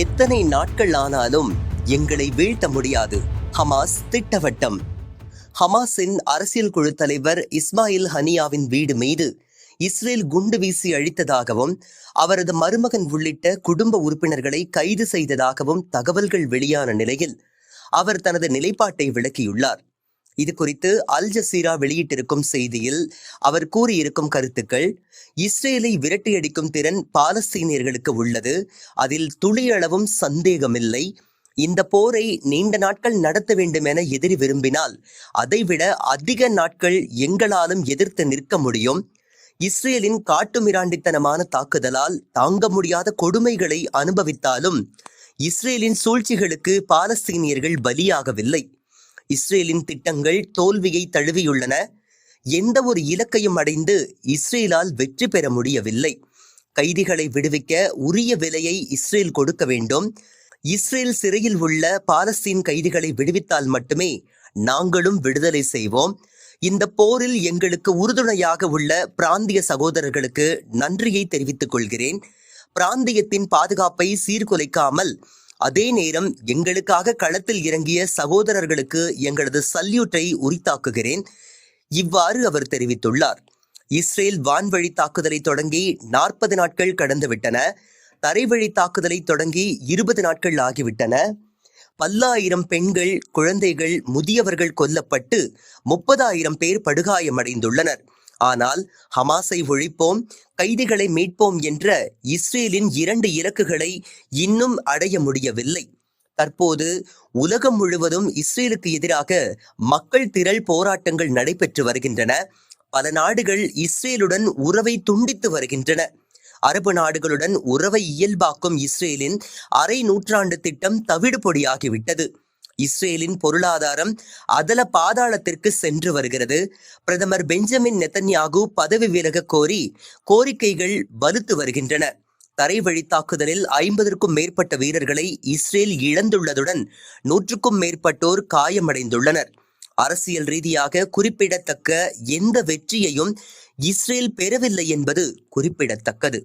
எத்தனை நாட்கள் ஆனாலும் எங்களை வீழ்த்த முடியாது. ஹமாஸ் திட்டவட்டம். ஹமாஸின் அரசியல் குழு தலைவர் இஸ்மாயில் ஹனியாவின் வீடு மீது இஸ்ரேல் குண்டு வீசி அழித்ததாகவும் அவரது மருமகன் உள்ளிட்ட குடும்ப உறுப்பினர்களை கைது செய்ததாகவும் தகவல்கள் வெளியான நிலையில் அவர் தனது நிலைப்பாட்டை விளக்கியுள்ளார். இது குறித்து அல் ஜசீரா வெளியிட்டிருக்கும் செய்தியில் அவர் கூறியிருக்கும் கருத்துக்கள் இஸ்ரேலை விரட்டியடிக்கும் திறன் பாலஸ்தீனியர்களுக்கு உள்ளது அதில் துளியளவும் சந்தேகமில்லை இந்த போரை நீண்ட நாட்கள் நடத்த வேண்டும் என எதிரி விரும்பினால் அதைவிட அதிக நாட்கள் எங்களாலும் எதிர்த்து நிற்க முடியும். இஸ்ரேலின் காட்டுமிராண்டித்தனமான தாக்குதலால் தாங்க முடியாத கொடுமைகளை அனுபவித்தாலும் இஸ்ரேலின் சூழ்ச்சிகளுக்கு பாலஸ்தீனியர்கள் பலியாகவில்லை. இஸ்ரேலின் திட்டங்கள் தோல்வியை தழுவியுள்ளன. எந்த ஒரு இலக்கையும் அடைந்து இஸ்ரேலால் வெற்றி பெற முடியவில்லை. கைதிகளை விடுவிக்க உரிய விலையை இஸ்ரேல் கொடுக்க வேண்டும். இஸ்ரேல் சிறையில் உள்ள பாலஸ்தீன் கைதிகளை விடுவித்தால் மட்டுமே நாங்களும் விடுதலை செய்வோம். இந்த போரில் எங்களுக்கு உறுதுணையாக உள்ள பிராந்திய சகோதரர்களுக்கு நன்றியை தெரிவித்துக் கொள்கிறேன். பிராந்தியத்தின் பாதுகாப்பை சீர்குலைக்காமல் அதே நேரம் எங்களுக்காக களத்தில் இறங்கிய சகோதரர்களுக்கு எங்களது சல்யூட்டை உரித்தாக்குகிறேன். இவ்வாறு அவர் தெரிவித்துள்ளார். இஸ்ரேல் வான்வழி தாக்குதலை தொடங்கி நாற்பது நாட்கள் கடந்துவிட்டன. தரைவழி தாக்குதலை தொடங்கி இருபது நாட்கள் ஆகிவிட்டன. பல்லாயிரம் பெண்கள் குழந்தைகள் முதியவர்கள் கொல்லப்பட்டு முப்பதாயிரம் பேர் படுகாயமடைந்துள்ளனர். ஆனால் ஹமாஸை ஒழிப்போம் கைதிகளை மீட்போம் என்ற இஸ்ரேலின் இரண்டு இலக்குகளை இன்னும் அடைய முடியவில்லை. தற்போது உலகம் முழுவதும் இஸ்ரேலுக்கு எதிராக மக்கள் திரள் போராட்டங்கள் நடைபெற்று வருகின்றன. பல நாடுகள் இஸ்ரேலுடன் உறவை துண்டித்து வருகின்றன. அரபு நாடுகளுடன் உறவை இயல்பாக்கும் இஸ்ரேலின் அரை நூற்றாண்டு திட்டம் தவிடுபொடியாகிவிட்டது. இஸ்ரேலின் பொருளாதாரம் அதல பாதாளத்திற்கு சென்று வருகிறது. பிரதமர் பெஞ்சமின் நெத்தன்யாகு பதவி விலக கோரி கோரிக்கைகள் வலுத்து வருகின்றன. தரைவழி தாக்குதலில் ஐம்பதற்கும் மேற்பட்ட வீரர்களை இஸ்ரேல் இழந்துள்ளதுடன் நூற்றுக்கும் மேற்பட்டோர் காயமடைந்துள்ளனர். அரசியல் ரீதியாக குறிப்பிடத்தக்க எந்த வெற்றியையும் இஸ்ரேல் பெறவில்லை என்பது குறிப்பிடத்தக்கது.